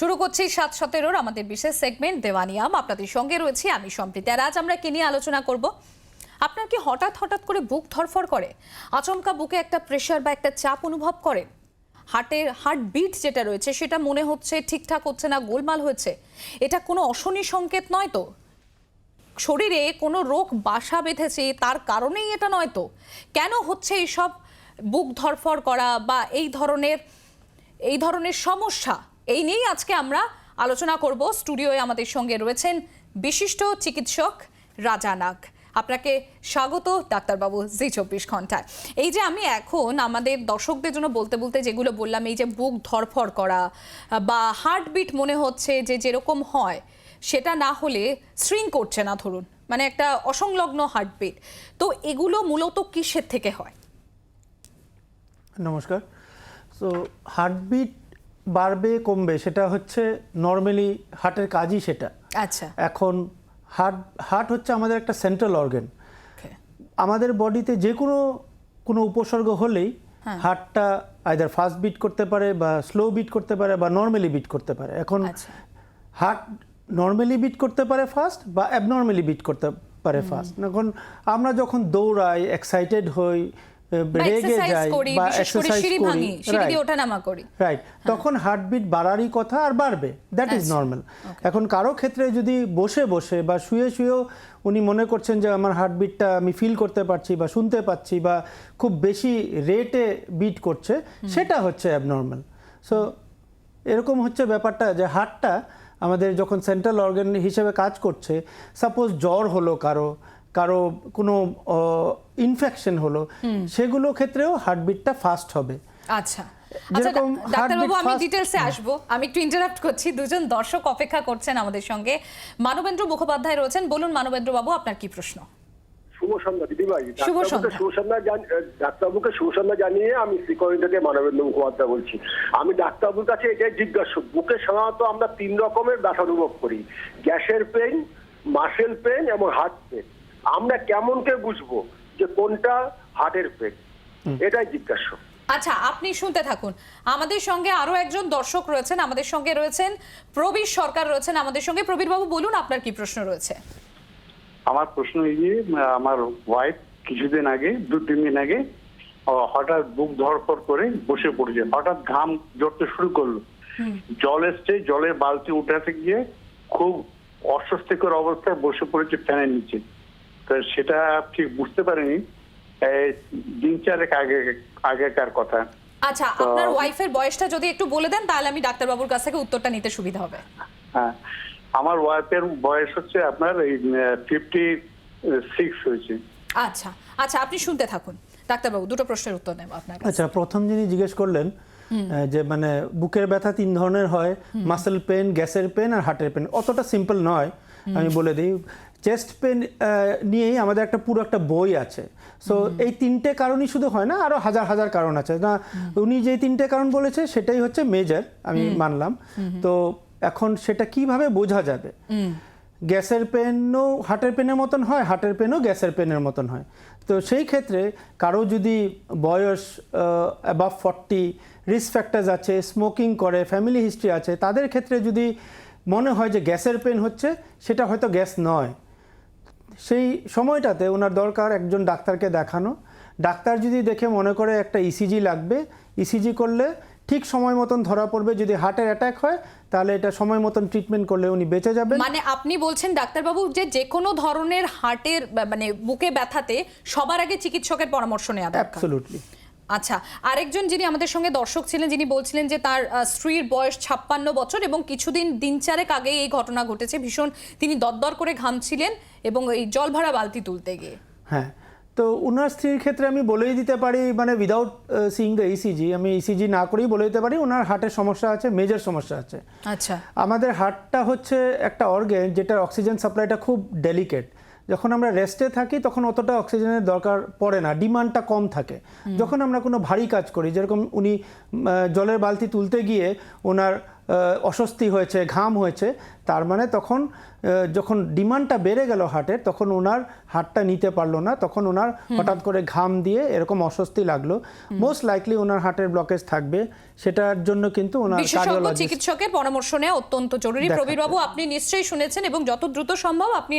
শুরু করছি সাত সতেরোর আমাদের বিশেষ সেগমেন্ট দেওয়ানিয়াম আপনাদের সঙ্গে রয়েছি আমি সম্প্রীতি। আর আজ আমরা কি নিয়ে আলোচনা করব? আপনার কি হঠাৎ হঠাৎ করে বুক ধরফর করে? আচমকা বুকে একটা প্রেশার বা একটা চাপ অনুভব করে? হার্টের হার্ট বিট যেটা রয়েছে, সেটা মনে হচ্ছে ঠিকঠাক হচ্ছে না, গোলমাল হয়েছে এটা কোনো অশনি সংকেত নয় তো? শরীরে কোনো রোগ বাসা বেঁধেছে, তার কারণেই এটা নয় তো? কেন হচ্ছে এইসব বুক ধরফর করা বা এই ধরনের এই ধরনের সমস্যা? এই নিয়েই আজকে আমরা আলোচনা করব। স্টুডিওয়ে আমাদের সঙ্গে রয়েছেন বিশিষ্ট চিকিৎসক রাজা নাগ। আপনাকে স্বাগত ডাক্তারবাবু, জি চব্বিশ ঘন্টায়। এই যে আমি এখন আমাদের দর্শকদের জন্য বলতে বলতে যেগুলো বললাম, এই যে বুক ধরফর করা বা হার্টবিট মনে হচ্ছে যে যেরকম হয়, সেটা না হলে স্ট্রিং করছে না, ধরুন। মানে একটা অসংলগ্ন হার্টবিট। তো এগুলো মূলত কিসের থেকে হয়? নমস্কার। সো হার্টবিট বাড়বে কমবে সেটা হচ্ছে নর্মালি হার্টের কাজই সেটা। আচ্ছা। এখন হার্ট হার্ট হচ্ছে আমাদের একটা সেন্ট্রাল অর্গান আমাদের বডিতে যে কোনো কোনো উপসর্গ হলেই। হার্টটা আইদার ফাস্ট বিট করতে পারে বা স্লো বিট করতে পারে বা নর্মালি বিট করতে পারে। এখন। হার্ট নর্মালি বিট করতে পারে ফাস্ট বা অ্যাবনর্মালি বিট করতে পারে ফাস্ট এখন আমরা যখন দৌড়াই এক্সাইটেড হই রেগে যাই বা এক্সারসাইজ করি রাইট তখন হার্টবিট বাড়ারই কথা আর বাড়বে দ্যাট ইজ। নর্মাল এখন কারও ক্ষেত্রে যদি বসে বসে বা শুয়ে শুয়েও উনি মনে করছেন যে আমার হার্টবিটটা আমি ফিল করতে পারছি বা শুনতে পাচ্ছি বা খুব বেশি রেটে বিট করছে সেটা হচ্ছে অ্যাবনর্মাল সো এরকম হচ্ছে ব্যাপারটা যে হার্টটা আমাদের যখন সেন্ট্রাল অর্গান হিসেবে কাজ করছে সাপোজ জ্বর হলো কারও কারও কোনো ইনফেকশন হলো সেগুলো ক্ষেত্রেও হার্টবিটটা ফাস্ট হবে। আচ্ছা। আচ্ছা ডাক্তারবাবু আমি ডিটেলসে আসব। আমি একটু ইন্টারাপ্ট করছি। দুজন দর্শক অপেক্ষা করছেন আমাদের সঙ্গে। মানবেন্দ্র মুখোপাধ্যায় রয়েছেন। বলুন মানবেন্দ্র বাবু আপনার কি প্রশ্ন? শুভ সন্ধ্যা দিদিভাই শুভ সন্ধ্যা। ডাক্তারবাবুকে শুভ সন্ধ্যা জানিয়ে আমি শ্রীকরণ থেকে মানবেন্দ্র মুখোপাধ্যায় বলছি। আমি ডাক্তারবাবুর কাছে এটাই জিজ্ঞাসা বুকে সাধারণত আমরা তিন রকমের ব্যথা অনুভব করি। গ্যাসের পেন মাসেল পেন এবং হার্ট পেন আমরা কেমন করে বুঝব যে কোনটা হার্টের পেট এটাই জিজ্ঞাসা। আচ্ছা আপনি শুনতে থাকুন। আমাদের সঙ্গে আরও একজন দর্শক রয়েছেন আমাদের সঙ্গে রয়েছেন প্রবীর সরকার রয়েছেন আমাদের সঙ্গে। প্রবীর বাবু বলুন আপনার কি প্রশ্ন রয়েছে। আমার প্রশ্ন এই যে আমার ওয়াইফ কিছুদিন আগে দু তিন দিন আগে হঠাৎ বুক ধরপড় করে বসে পড়েছে। হঠাৎ ঘাম জড়তে শুরু করল। জল এসছে জলের বালতি উঠাতে গিয়ে খুব অস্বস্তিকর অবস্থায় বসে পড়েছে ফ্যানের নিচে। তো সেটা ঠিক বুঝতে পারিনি। দিন চারেক আগে আগেকার কথা। আচ্ছা আপনার ওয়াইফের বয়সটা যদি একটু বলে দেন তাহলে আমি ডাক্তারবাবুর কাছ থেকে উত্তরটা নিতে সুবিধা হবে। হ্যাঁ আমার ওয়াইফের বয়স হচ্ছে আপনার এই ফিফটি সিক্স হয়েছে। আচ্ছা আচ্ছা আপনি শুনতে থাকুন। ডাক্তারবাবু দুটো প্রশ্নের উত্তর নেব আপনার কাছে। আচ্ছা প্রথম যিনি জিজ্ঞেস করলেন আহ, যে মানে বুকের ব্যথা তিন ধরনের হয় মাসেল পেন গ্যাসের পেন আর হার্টের পেন অতটা সিম্পল নয় আমি বলে দিই। চেস্ট পেন নিয়েই আমাদের একটা পুরো একটা বই আছে। সো এই তিনটে কারণই শুধু হয় না আরও হাজার হাজার কারণ আছে। না উনি যে তিনটে কারণ বলেছে সেটাই হচ্ছে মেজর আমি মানলাম। তো এখন সেটা কীভাবে বোঝা যাবে? গ্যাসের পেনও হার্টের পেনের মতন হয় হার্টের পেনও গ্যাসের পেনের মতন হয়। তো সেই ক্ষেত্রে কারও যদি বয়স অ্যাবাভ ফর্টি রিস্ক ফ্যাক্টার্স আছে স্মোকিং করে ফ্যামিলি হিস্ট্রি আছে তাদের ক্ষেত্রে যদি মনে হয় যে গ্যাসের পেন হচ্ছে সেটা হয়তো গ্যাস নয়। সেই সময়টাতে ওনার দরকার একজন ডাক্তারকে দেখানো। ডাক্তার যদি দেখে মনে করে একটা ইসিজি লাগবে ইসিজি করলে ঠিক সময় মতন ধরা পড়বে। যদি হার্টের অ্যাটাক হয় তাহলে এটা সময় মতন ট্রিটমেন্ট করলে উনি বেঁচে যাবেন। মানে আপনি বলছেন ডাক্তারবাবু যে যে কোনো ধরনের হার্টের মানে বুকে ব্যথাতে সবার আগে চিকিৎসকের পরামর্শ নেওয়া দরকার। অ্যাবসলুটলি আচ্ছা আরেকজন যিনি আমাদের সঙ্গে দর্শক ছিলেন যিনি বলছিলেন যে তার স্ত্রীর বয়স ছাপ্পান্ন বছর এবং কিছুদিন দিন চারেক আগে এই ঘটনা ঘটেছে। ভীষণ তিনি দরদর করে ঘামছিলেন এবং এই জল ভরা বালতি তুলতে গিয়ে। হ্যাঁ তো ওনার স্ত্রীর ক্ষেত্রে আমি বলেই দিতে পারি মানে উইদাউট সিইং দ্য ইসিজি আমি ইসিজি না করেই বলে দিতে পারি ওনার হার্টের সমস্যা আছে মেজর সমস্যা আছে। আচ্ছা। আমাদের হার্টটা হচ্ছে একটা অর্গেন যেটার অক্সিজেন সাপ্লাইটা খুব ডেলিকেট যখন আমরা রেস্টে থাকি তখন অতটা অক্সিজেনের দরকার পড়ে না ডিমান্ডটা কম থাকে। যখন আমরা কোনো ভারী কাজ করি যেরকম উনি জলের বালতি তুলতে গিয়ে ওনার অস্বস্তি হয়েছে ঘাম হয়েছে তার মানে তখন যখন ডিমান্ডটা বেড়ে গেল হার্টের তখন ওনার হার্টটা নিতে পারল না তখন ওনার হঠাৎ করে ঘাম দিয়ে এরকম অস্বস্তি লাগল। মোস্ট লাইকলি ওনার হার্টের ব্লকেজ থাকবে সেটার জন্য কিন্তু ওনার বিশেষজ্ঞ চিকিৎসকের পরামর্শ নেওয়া অত্যন্ত জরুরি। দেখাতে প্রবীর বাবু আপনি নিশ্চয়ই শুনেছেন এবং যত দ্রুত সম্ভব আপনি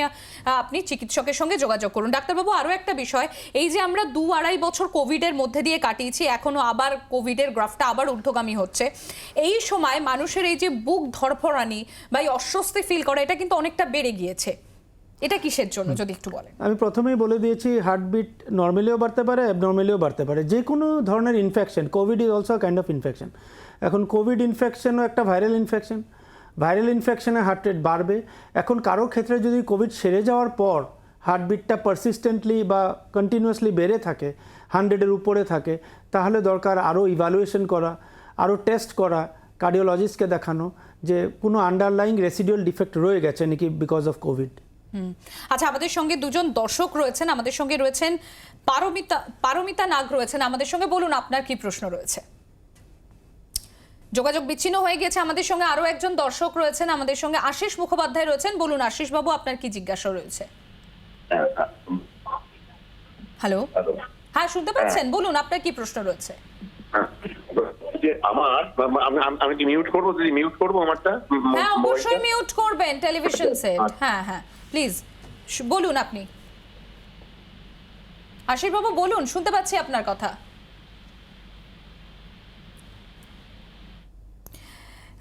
আপনি চিকিৎসকের সঙ্গে যোগাযোগ করুন। ডাক্তারবাবু আরও একটা বিষয় এই যে আমরা দু আড়াই বছর কোভিডের মধ্যে দিয়ে কাটিয়েছি এখনও আবার কোভিডের গ্রাফটা আবার ঊর্ধ্বগামী হচ্ছে। এই সময় মানুষের এই যে বুক ধরফরানি বা এই অস্বস্তি ফিল করা এটা কিন্তু অনেকটা বেড়ে গিয়েছে। এটা কিসের জন্য যদি একটু বলেন? আমি প্রথমেই বলে দিয়েছি হার্টবিট নর্মালিও বাড়তে পারে অ্যাবনর্মালিও বাড়তে পারে। যে কোনো ধরনের infection covid is also kind of infection এখন কোভিড ইনফেকশনও একটা ভাইরাল ইনফেকশন ভাইরাল ইনফেকশনে হার্ট রেট বাড়বে। এখন কারও ক্ষেত্রে যদি কোভিড সেরে যাওয়ার পর হার্টবিটটা পারসিস্টেন্টলি বা কন্টিনিউয়াসলি বেড়ে থাকে হান্ড্রেডের উপরে থাকে তাহলে দরকার আরও ইভ্যালুয়েশন করা আরও টেস্ট করা কার্ডিওলজিস্টকে দেখানো যে কোনো আন্ডারলাইং রেসিডিউয়াল ডিফেক্ট রয়ে গেছে নাকি বিকজ অফ কোভিড হুম। আচ্ছা আমাদের সঙ্গে দুজন দর্শক রয়েছেন আমাদের সঙ্গে রয়েছেন পারমিতা পারমিতা নাগ রয়েছেন। আমাদের সঙ্গে বলুন আপনার কি প্রশ্ন রয়েছে? যোগাযোগ বিচ্ছিন্ন হয়ে গেছে। আমাদের সঙ্গে আরও একজন দর্শক রয়েছেন আমাদের সঙ্গে আশিস মুখোপাধ্যায় রয়েছেন। বলুন আশিস বাবু আপনার কি জিজ্ঞাসা রয়েছে? হ্যালো? হ্যাঁ শুনতে পাচ্ছেন? বলুন আপনার কি প্রশ্ন রয়েছে? যে আমার আমি- কি মিউট করব? যদি মিউট করব আমারটা? হ্যাঁ অবশ্যই মিউট করবেন টেলিভিশন সেট হ্যাঁ হ্যাঁ প্লিজ বলুন আপনি। আশিস বাবু বলুন শুনতে পাচ্ছি আপনার কথা।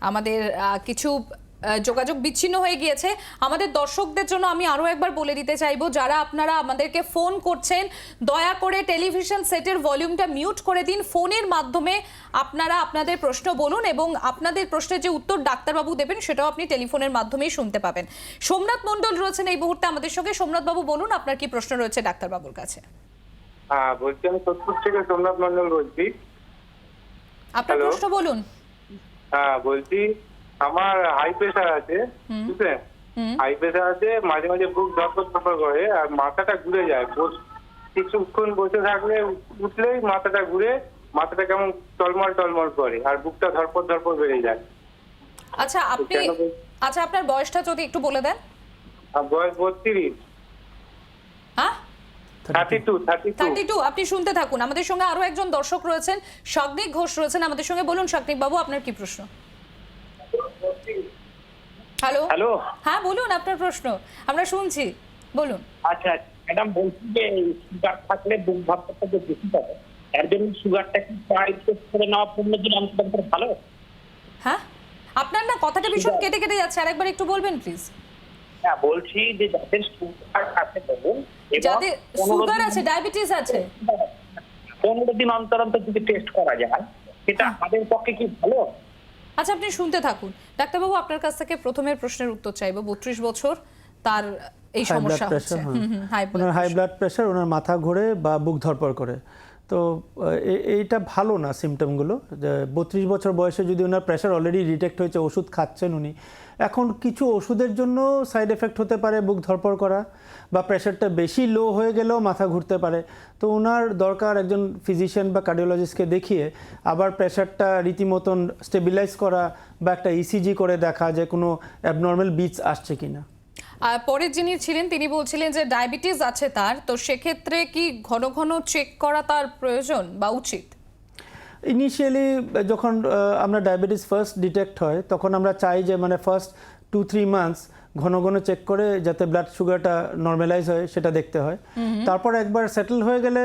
আমাদের কিছু যোগাযোগ বিচ্ছিন্ন হয়ে গিয়েছে। আমাদের দর্শকদের জন্য আমি আরও একবার বলে দিতে চাইব যারা আপনারা আমাদেরকে ফোন করছেন দয়া করে টেলিভিশন সেটের ভলিউমটা মিউট করে দিন। ফোনের মাধ্যমে আপনারা আপনাদের প্রশ্ন বলুন এবং আপনাদের প্রশ্নের যে উত্তর ডাক্তারবাবু দেবেন সেটাও আপনি টেলিফোনের মাধ্যমেই শুনতে পাবেন। সোমনাথ মণ্ডল রয়েছেন এই মুহূর্তে আমাদের সঙ্গে। সোমনাথবাবু বলুন আপনার কি প্রশ্ন রয়েছে ডাক্তারবাবুর কাছে? হ্যাঁ বলছি আমি সোদপুর থেকে সোমনাথ মন্ডল বলছি। আপনার প্রশ্ন বলুন। হ্যাঁ বলছি আমার হাই প্রেশার আছে বুঝলেন? হাই প্রেশার আছে মাঝে মাঝে বুক ধরপর ধরপর করে আর মাথাটা ঘুরে যায়। বস- কিছুক্ষণ বসে থাকলে উঠলেই মাথাটা ঘুরে মাথাটা কেমন টলমল টলমল করে আর বুকটা ধরপর ধরপর বেড়ে যায়। আচ্ছা আপনি আচ্ছা আপনার বয়সটা যদি একটু বলে দেন। বয়স বত্রিশ। হ্যাঁ? Thirty two thirty two thirty two আপনি শুনতে থাকুন। আমাদের সঙ্গে আরও একজন দর্শক রয়েছেন সাগ্নিক ঘোষ রয়েছেন। আমাদের সঙ্গে বলুন সাগ্নিক বাবু আপনার কি প্রশ্ন? হ্যালো হ্যালো হ্যাঁ বলুন আপনার প্রশ্ন। আমরা শুনছি। বলুন। আচ্ছা ম্যাডাম বলছি যে সুগার থাকলে বুক ভাবটা যে বেশি পাবে এর জন্য সুগারটা কি প্রায় টেস্ট করে নেওয়া পনেরো দিন অন্তর ভালো? হ্যাঁ? আপনার না কথাটা ভীষণ কেটে কেটে যাচ্ছে। আরেকবার একটু বলবেন প্লিজ হ্যাঁ বলছি যে যাদের সুগার আছে এবং যাদের সুগার আছে ডায়াবেটিস আছে। পনেরো দিন অন্তর অন্তর যদি টেস্ট করা যায় সেটা আমাদের পক্ষে কি ভালো? আচ্ছা আপনি শুনতে থাকুন। ডাক্তারবাবু আপনার কাছ থেকে প্রথমের প্রশ্নের উত্তর চাইব। বত্রিশ বছর তার এই সমস্যা হচ্ছে। প্রেশার হুম হুম হাই ওনার হাই ব্লাড প্রেশার ওনার মাথা ঘোরে বা বুক ধরপড় করে। তো এইটা ভালো না সিমটমগুলো বত্রিশ বছর বয়সে যদি ওনার প্রেশার অলরেডি ডিটেক্ট হয়েছে, ওষুধ খাচ্ছেন উনি, এখন কিছু ওষুধের জন্য সাইড এফেক্ট হতে পারে বুক ধরপড় করা, বা প্রেশারটা বেশি লো হয়ে গেলেও মাথা ঘুরতে পারে। তো ওনার দরকার একজন ফিজিশিয়ান বা কার্ডিওলজিস্টকে দেখিয়ে আবার প্রেশারটা রীতিমতন স্টেবিলাইজ করা, বা একটা ইসিজি করে দেখা যে কোনো অ্যাবনর্মাল বিটস আসছে কিনা। আর পরের যিনি ছিলেন তিনি বলছিলেন যে ডায়াবেটিস আছে তার তো সেক্ষেত্রে কি ঘন ঘন চেক করা তার প্রয়োজন বা উচিত? ইনিশিয়ালি যখন আমরা ডায়াবেটিস ফার্স্ট ডিটেক্ট হয় তখন আমরা চাই যে মানে ফার্স্ট টু থ্রি মান্থস ঘন ঘন চেক করে যাতে ব্লাড সুগারটা নর্মালাইজ হয় সেটা দেখতে হয়। তারপর একবার সেটেল হয়ে গেলে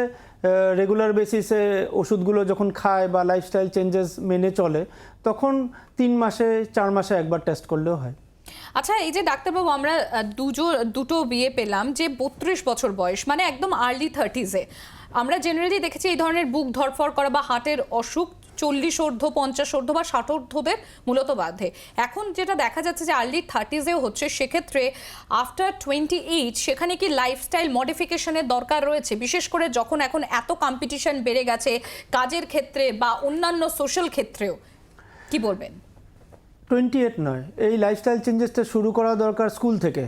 রেগুলার বেসিসে ওষুধগুলো যখন খায় বা লাইফস্টাইল চেঞ্জেস মেনে চলে তখন তিন মাসে চার মাসে একবার টেস্ট করলেও হয়। আচ্ছা এই যে ডাক্তারবাবু, আমরা দুজো, দুটো বিয়ে পেলাম যে বত্রিশ বছর বয়স মানে একদম আর্লি থার্টিজে আমরা জেনারেলি দেখেছি এই ধরনের বুক ধরফর করা বা হার্টের অসুখ চল্লিশ ঊর্ধ্ব, পঞ্চাশ ঊর্ধ্ব বা ষাট ঊর্ধ্বদের মূলত বাধে। এখন যেটা দেখা যাচ্ছে যে আর্লি থার্টিজেও হচ্ছে, সেক্ষেত্রে আফটার টোয়েন্টি এইট সেখানে কি লাইফস্টাইল মডিফিকেশনের দরকার রয়েছে? বিশেষ করে যখন এখন এত কম্পিটিশন বেড়ে গেছে কাজের ক্ষেত্রে বা অন্যান্য সোশ্যাল ক্ষেত্রেও। কি বলবেন? টোয়েন্টি এইট নয়। এই লাইফস্টাইল চেঞ্জেসটা শুরু করা দরকার স্কুল থেকে।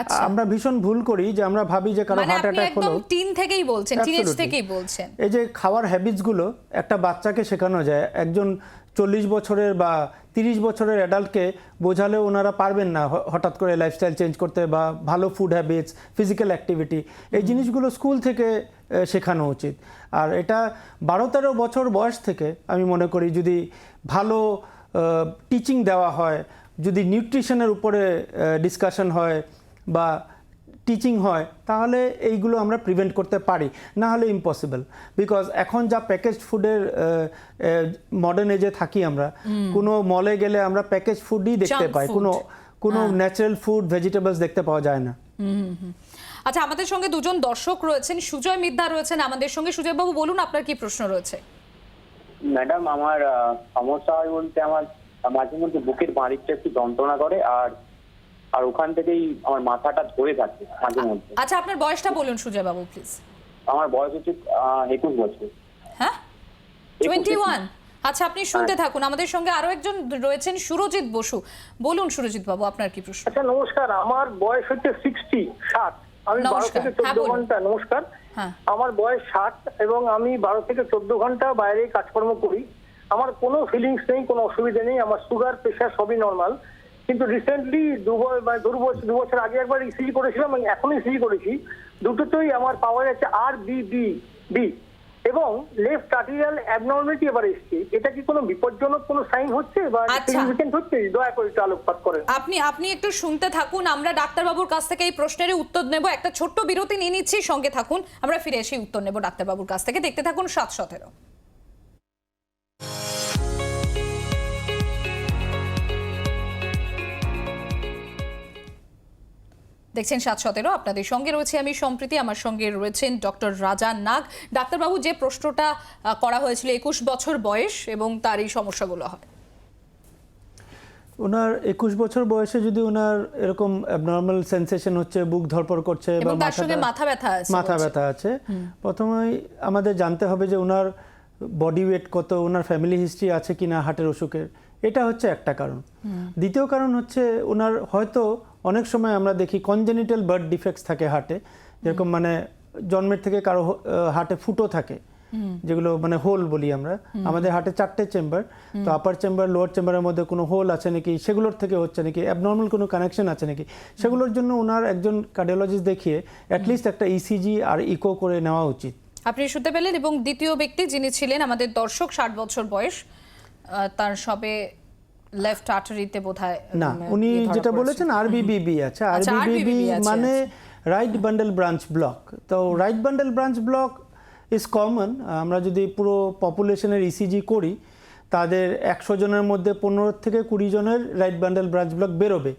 আচ্ছা। আমরা ভীষণ ভুল করি যে আমরা ভাবি যে কারও মানে হার্ট অ্যাটাক একদম হলো। টিন থেকেই বলছেন টিনেজ থেকেই বলছেন। এই যে খাওয়ার হ্যাবিটসগুলো একটা বাচ্চাকে শেখানো যায় একজন চল্লিশ বছরের বা তিরিশ বছরের অ্যাডাল্টকে বোঝালেও ওনারা পারবেন না হঠাৎ করে লাইফস্টাইল চেঞ্জ করতে বা ভালো ফুড হ্যাবিটস ফিজিক্যাল অ্যাক্টিভিটি এই জিনিসগুলো স্কুল থেকে শেখানো উচিত। আর এটা বারো তেরো বছর বয়স থেকে আমি মনে করি যদি ভালো টিচিং দেওয়া হয় যদি নিউট্রিশনের উপরে ডিসকাশন হয় বা টিচিং হয় তাহলে এইগুলো আমরা প্রিভেন্ট করতে পারি। না হলে ইম্পসিবল বিকজ এখন যা প্যাকেজড ফুডের মডার্ন এজে থাকি আমরা কোনো মলে গেলে আমরা প্যাকেজ ফুডই দেখতে পাই। কোনো কোনো ন্যাচারাল ফুড ভেজিটেবলস দেখতে পাওয়া যায় না। আচ্ছা আমাদের সঙ্গে দুজন দর্শক রয়েছেন সুজয় মিদ্দা রয়েছেন আমাদের সঙ্গে। সুজয় বাবু বলুন আপনার কি প্রশ্ন রয়েছে? ম্যাডাম আমার আহ, সমস্যা হয় বলতে আমার মাঝে মধ্যে বুকের বাঁড়িটা একটু যন্ত্রণা করে আর আর ওখান থেকেই আমার মাথাটা ধরে থাকে মাঝে মধ্যে। আচ্ছা আপনার বয়সটা বলুন সুজয় বাবু প্লিজ। আমার বয়স হচ্ছে আহ, একুশ বছর। হ্যাঁ? Twenty one. আচ্ছা আপনি শুনতে থাকুন। আমাদের সঙ্গে আরও একজন রয়েছেন সুরজিৎ বসু। বলুন সুরজিৎ বাবু আপনার কি প্রশ্ন? আচ্ছা নমস্কার। আমার বয়স হচ্ছে সিক্সটি ষাট। আমি বারো নমস্কার। থেকে হ্যাঁ, চোদ্দ বলুন। ঘণ্টা নমস্কার। হ্যাঁ। আমার বয়স ষাট এবং আমি বারো থেকে চোদ্দ ঘণ্টা বাইরে কাজকর্ম করি। আমার কোনো ফিলিংস নেই, কোনো অসুবিধা নেই, আমার সুগার প্রেশার সবই নর্মাল কিন্তু রিসেন্টলি দু মানে বছর দু বছর আগে একবার ইসিজি করেছিলাম এবং এখন ইসিজি করেছি। দুটোতেই আমার পাওয়া যাচ্ছে আর বি বি বি এবং লেফট আর্টিরিয়াল অ্যাবনর্মালিটি এবার এসছে। এটা কি কোনো বিপজ্জনক কোনো সাইন হচ্ছে বা আচ্ছা। সিগনিফিকেন্ট হচ্ছে? দয়া করে একটু আলোকপাত করেন। আপনি আপনি একটু শুনতে থাকুন আমরা ডাক্তারবাবুর কাছ থেকে এই প্রশ্নের উত্তর নেব। একটা ছোট্ট বিরতি নিয়ে নিচ্ছি সঙ্গে থাকুন আমরা ফিরে এসে উত্তর নেব ডাক্তারবাবুর কাছ থেকে। দেখতে থাকুন সাত সতেরো। দেখছেন সাত সতেরো। আপনাদের সঙ্গে রয়েছে আমি সম্প্রীতি আমার সঙ্গে রয়েছেন ডক্টর রাজা নাগ। ডাক্তারবাবু যে প্রশ্নটা করা হয়েছিল একুশ বছর বয়স এবং তার এই সমস্যাগুলো হয়। ওনার একুশ বছর বয়সে যদি ওনার এরকম অ্যাবনর্মাল সেন্সেশন হচ্ছে বুক ধরপড় করছে বা এবং তার সঙ্গে মাথা ব্যথা আছে মাথা ব্যথা আছে প্রথমেই আমাদের জানতে হবে যে ওনার বডি ওয়েট কত ওনার ফ্যামিলি হিস্ট্রি আছে কিনা হার্টের অসুখের। এটা হচ্ছে একটা কারণ। দ্বিতীয় কারণ হচ্ছে ওনার হয়তো অনেক সময় আমরা দেখি কনজেনিটাল বার্থ ডিফেক্টস থাকে হার্টে যেরকম মানে জন্মের থেকে কারও হার্টে ফুটো থাকে যেগুলো মানে হোল বলি আমরা। আমাদের হার্টে চারটে চেম্বার তো আপার চেম্বার লোয়ার চেম্বারের মধ্যে কোনো হোল আছে নাকি সেগুলোর থেকে হচ্ছে নাকি অ্যাবনর্মাল কোনো কানেকশন আছে নাকি সেগুলোর জন্য ওনার একজন কার্ডিওলজিস্ট দেখিয়ে অ্যাটলিস্ট একটা ইসিজি আর ইকো করে নেওয়া উচিত। আপনি শুনতে পেলেন এবং দ্বিতীয় ব্যক্তি যিনি ছিলেন আমাদের দর্শক ষাট বছর বয়স তার সবে লেফট আর্টারিতে বোধহয় না উনি যেটা। বলেছেন আরবিবিবি আছে। আরবিবিবি মানে আচ্ছা। রাইট বান্ডেল ব্রাঞ্চ ব্লক তো right bundle branch block is common আমরা যদি পুরো পপুলেশনের ইসিজি করি তাদের একশো জনের মধ্যে পনেরো থেকে কুড়ি জনের রাইট বান্ডেল ব্রাঞ্চ ব্লক বেরোবে।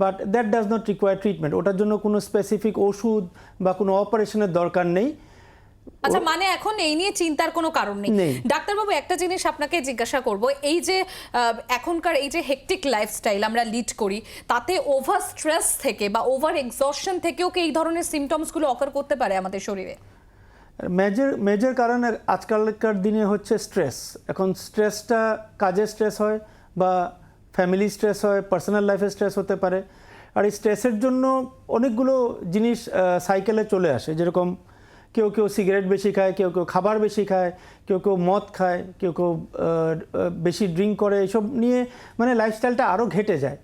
But that does not require treatment ওটার জন্য কোনো স্পেসিফিক ওষুধ বা কোনো অপারেশনের দরকার নেই। আচ্ছা মানে এখন এই নিয়ে চিন্তার কোনো কারণ নেই। ডাক্তারবাবু একটা জিনিস আপনাকে জিজ্ঞাসা করব। এই যে এখনকার এই যে হেকটিক লাইফস্টাইল আমরা লিড করি তাতে ওভার স্ট্রেস থেকে বা ওভার এক্সস্টন থেকেও কি এই ধরনের সিমটমসগুলো অকার করতে পারে আমাদের শরীরে? মেজর মেজর কারণ আজকালকার দিনে হচ্ছে স্ট্রেস এখন স্ট্রেসটা কাজের স্ট্রেস হয় বা ফ্যামিলি স্ট্রেস হয় পার্সোনাল লাইফে স্ট্রেস হতে পারে। আর এই স্ট্রেসের জন্য অনেকগুলো জিনিস সাইকেলে চলে আসে। যেরকম কেউ কেউ সিগারেট বেশি খায় কেউ কেউ খাবার বেশি খায় কেউ কেউ মদ খায় কেউ কেউ বেশি ড্রিঙ্ক করে এসব নিয়ে মানে লাইফস্টাইলটা আরও ঘেটে যায়।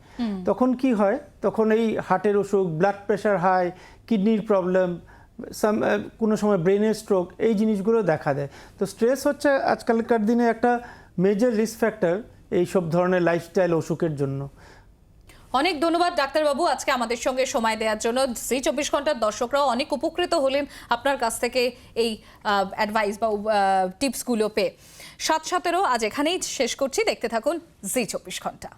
তখন কি হয়? তখন এই হার্টের অসুখ ব্লাড প্রেশার হাই কিডনির প্রবলেম সাম কোনো সময় ব্রেনের স্ট্রোক এই জিনিসগুলো দেখা দেয়। তো স্ট্রেস হচ্ছে আজকালকার দিনে একটা মেজর রিস্ক ফ্যাক্টর এই সব ধরনের লাইফস্টাইল অসুখের জন্য। অনেক ধন্যবাদ ডাক্তারবাবু আজকে আমাদের সঙ্গে সময় দেওয়ার জন্য। জি, চব্বিশ ঘণ্টার দর্শকরাও অনেক উপকৃত হলেন আপনার কাছ থেকে এই অ্যাডভাইস বা টিপসগুলো পেয়ে। সাত সতেরো আজ এখানেই শেষ করছি। দেখতে থাকুন জি, চব্বিশ ঘণ্টা।